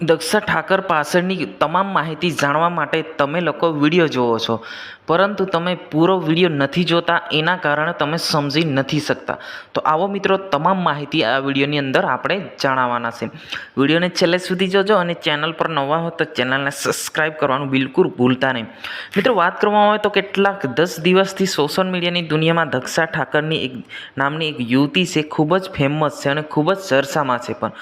દક્ષા ઠાકર પાછળની તમામ માહિતી જાણવા માટે તમે લોકો વીડિયો જોવો છો. પરંતુ તમે પૂરો વીડિયો નથી જોતા, એના કારણે તમે સમજી નથી શકતા. તો આવો મિત્રો, તમામ માહિતી આ વિડીયોની અંદર આપણે જણાવવાના છે. વિડીયોને છેલ્લે સુધી જોજો અને ચેનલ પર નવા હો તો ચેનલને સબસ્ક્રાઈબ કરવાનું બિલકુલ ભૂલતા નહીં. મિત્રો, વાત કરવામાં આવે તો કેટલાક દસ દિવસથી સોશિયલ મીડિયાની દુનિયામાં દક્ષા ઠાકરની એક નામની એક યુવતી છે, ખૂબ જ ફેમસ છે અને ખૂબ જ ચર્ચામાં છે પણ.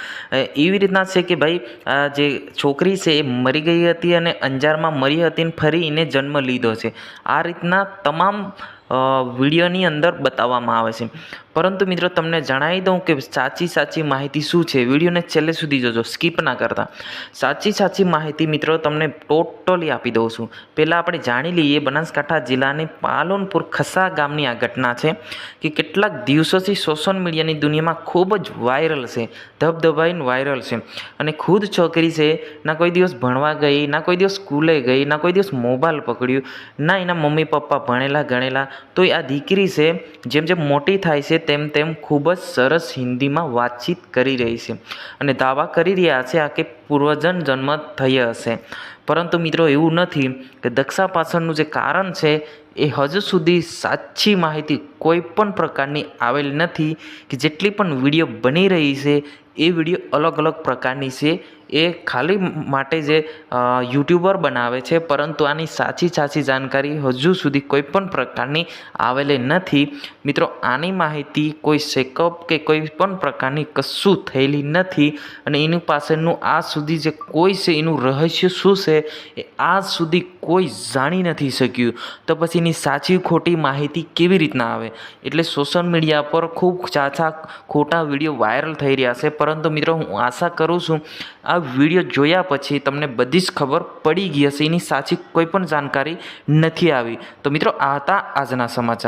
એવી રીતના છે કે ભાઈ આ જે છોકરી છે એ મરી ગઈ હતી અને અંજારમાં મરી હતી અને ફરી એને જન્મ લીધો છે. આ રીતના તમામ વિડીયોની અંદર બતાવવામાં આવે છે. પરંતુ મિત્રો તમને જણાવી દઉં કે સાચી સાચી માહિતી શું છે? વિડીયોને છેલ્લે સુધી જોજો, સ્કીપ ના કરતા. સાચી સાચી માહિતી મિત્રો તમને ટોટલી આપી દઉં છું. પહેલાં આપણે જાણી લઈએ, બનાસકાંઠા જિલ્લાની પાલોનપુર ખસા ગામની આ ઘટના છે કે કેટલાક દિવસોથી સોશિયલ મીડિયાની દુનિયામાં ખૂબ જ વાયરલ છે, ધબધબાઈને વાયરલ છે. અને ખુદ છોકરી છે, ના કોઈ દિવસ ભણવા ગઈ, ના કોઈ દિવસ સ્કૂલે ગઈ, ના કોઈ દિવસ મોબાઈલ પકડ્યું, ના એના મમ્મી પપ્પા ભણેલા ગણેલા તો આ દીકરી છે, જેમ જેમ મોટી થાય છે, તેમ તેમ ખૂબ જ સરસ હિન્દીમાં વાતચીત કરી રહી છે. અને દાવા કરી રહ્યા છે આ કે પૂર્વજન જન્મ થઈ હશે. પરંતુ મિત્રો એવું નથી કે દક્ષા પાછળનું જે કારણ છે, એ હજુ સુધી સાચી માહિતી કોઈ પણ પ્રકારની આવેલ નથી કે જેટલી પણ વીડિયો બની રહી છે એ વીડિયો અલગ અલગ પ્રકારની છે. એ ખાલી માટે જે યુટ્યુબર બનાવે છે, પરંતુ આની સાચી સાચી જાણકારી હજુ સુધી કોઈ પણ પ્રકારની આવેલી નથી. મિત્રો, આની માહિતી કોઈ શેકઅપ કે કોઈ પણ પ્રકારની કશું થયેલી નથી અને એની પાસેનું આજ સુધી જે કોઈ છે, એનું રહસ્ય શું છે, એ આજ સુધી કોઈ જાણી નથી શક્યું. તો પછી એની સાચી ખોટી માહિતી કેવી રીતના આવે? એટલે સોશિયલ મીડિયા પર ખૂબ સાચા ખોટા વીડિયો વાયરલ થઈ રહ્યા છે. પરંતુ મિત્રો હું આશા કરું છું, આ વીડિયો જોયા પછી તમને બધી જ ખબર પડી ગઈ હશે, એની સાચી કોઈ પણ જાણકારી નથી આવી. તો મિત્રો, આ હતા આજના સમાચાર.